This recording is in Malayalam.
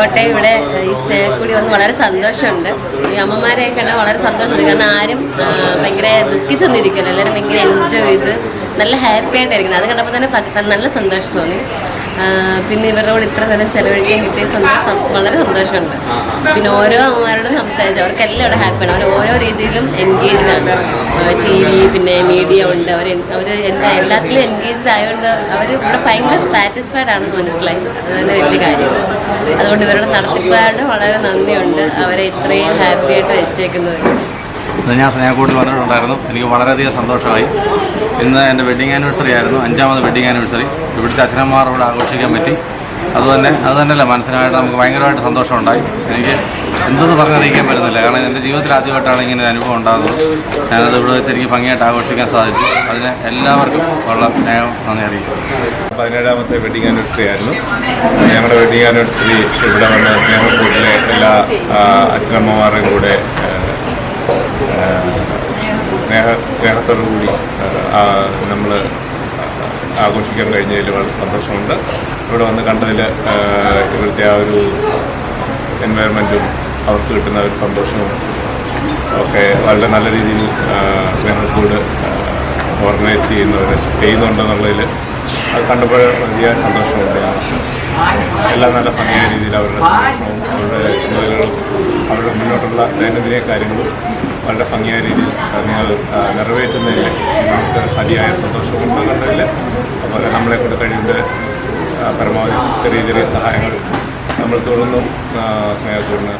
കോട്ടയം ഇവിടെ ഈ സ്നേഹക്കൂടി വന്ന് വളരെ സന്തോഷമുണ്ട്. ഈ അമ്മമാരെ കണ്ടാൽ വളരെ സന്തോഷമുണ്ട്. കാരണം ആരും ഭയങ്കര ദുഃഖിച്ചൊന്നിരിക്കില്ല എല്ലാവരും ഭയങ്കര എൻജോയ് ചെയ്ത് നല്ല ഹാപ്പി ആയിട്ടായിരിക്കുന്നത്. അത് കണ്ടപ്പോൾ തന്നെ നല്ല സന്തോഷം തോന്നി. പിന്നെ ഇവരുടെ കൂടെ ഇത്ര നേരം ചെലവഴിക്കാൻ കിട്ടിയ സന്തോഷം വളരെ സന്തോഷമുണ്ട്. പിന്നെ ഓരോ അമ്മമാരോടും സംസാരിച്ചു അവർക്കെല്ലാം ഇവിടെ ഹാപ്പിയാണ് അവർ ഓരോ രീതിയിലും എൻഗേജ്ഡ് ആണ്. ടി വി പിന്നെ മീഡിയ ഉണ്ട്. അവർ അവർ എന്താ എല്ലാത്തിലും എൻഗേജ്ഡ് ആയതുകൊണ്ട് അവർ ഇവിടെ ഭയങ്കര സാറ്റിസ്ഫൈഡ് ആണെന്ന് മനസ്സിലായി. അതാണ് വലിയ കാര്യം. അതുകൊണ്ട് ഇവരുടെ നടത്തിപ്പാട് വളരെ നന്ദിയുണ്ട്. അവരെ ഇത്രയും ഹാപ്പിയായിട്ട് വെച്ചേക്കുന്നത്. ഇന്ന് ഞാൻ സ്നേഹക്കൂട്ടിൽ വന്നിട്ടുണ്ടായിരുന്നു എനിക്ക് വളരെയധികം സന്തോഷമായി. ഇന്ന് എന്റെ വെഡിങ് ആനിവേഴ്സറി ആയിരുന്നു. അഞ്ചാമത് വെഡിങ് ആനിവേഴ്സറി ഇവിടുത്തെ അച്ഛനന്മാർ ഇവിടെ ആഘോഷിക്കാൻ പറ്റി. അതുതന്നെ അതുതന്നെയല്ല മനസ്സിനായിട്ട് നമുക്ക് ഭയങ്കരമായിട്ട് സന്തോഷമുണ്ടായി. എനിക്ക് എന്തെന്ന് പറഞ്ഞറിയിക്കാൻ പറ്റുന്നില്ല. കാരണം എന്റെ ജീവിതത്തിൽ ആദ്യമായിട്ടാണ് ഇങ്ങനെ ഒരു അനുഭവം ഉണ്ടാകുന്നത്. ഞാനത് ഇവിടെ വെച്ച് എനിക്ക് ഭംഗിയായിട്ട് ആഘോഷിക്കാൻ സാധിച്ചു. അതിന് എല്ലാവർക്കും ഉള്ള സ്നേഹം നന്ദി അറിയിക്കും പതിനേഴാമത്തെ വെഡിങ് ആനിവേഴ്സറി ആയിരുന്നു. ഞങ്ങളുടെ വെഡിങ് ആനിവേഴ്സറി ഇവിടെ വന്ന സ്നേഹക്കൂട്ടിലെ എല്ലാ അച്ഛനമ്മമാരുടെയും കൂടെ സ്നേഹത്തോടു കൂടി നമ്മൾ ആഘോഷിക്കാൻ കഴിഞ്ഞതിൽ വളരെ സന്തോഷമുണ്ട്. ഇവിടെ വന്ന് കണ്ടതിൽ ഇവിടുത്തെ ആ ഒരു എൻവയറമെന്റും അവർക്ക് കിട്ടുന്ന ഒരു സന്തോഷവും ഒക്കെ വളരെ നല്ല രീതിയിൽ ഞങ്ങൾക്കൂട് ഓർഗനൈസ് ചെയ്യുന്നവർ ചെയ്യുന്നുണ്ടെന്നുള്ളതിൽ അത് കണ്ടപ്പോൾ വലിയ സന്തോഷമുണ്ട്. എല്ലാം നല്ല ഭംഗിയായ രീതിയിൽ അവരുടെ സന്തോഷവും അവരുടെ ചുമതലകളും അവരുടെ മുന്നോട്ടുള്ള ദൈനംദിന കാര്യങ്ങളും വളരെ ഭംഗിയായ രീതിയിൽ നിങ്ങൾ നിറവേറ്റുന്നതിൽ നമുക്ക് അതിയായ സന്തോഷമുണ്ട് കണ്ടതിൽ അതുപോലെ നമ്മളെ കൊണ്ട് കഴിയുന്ന പരമാവധി ചെറിയ ചെറിയ സഹായങ്ങൾ നമ്മൾ തുടർന്നും ആ, സ്നേഹത്തോടിന്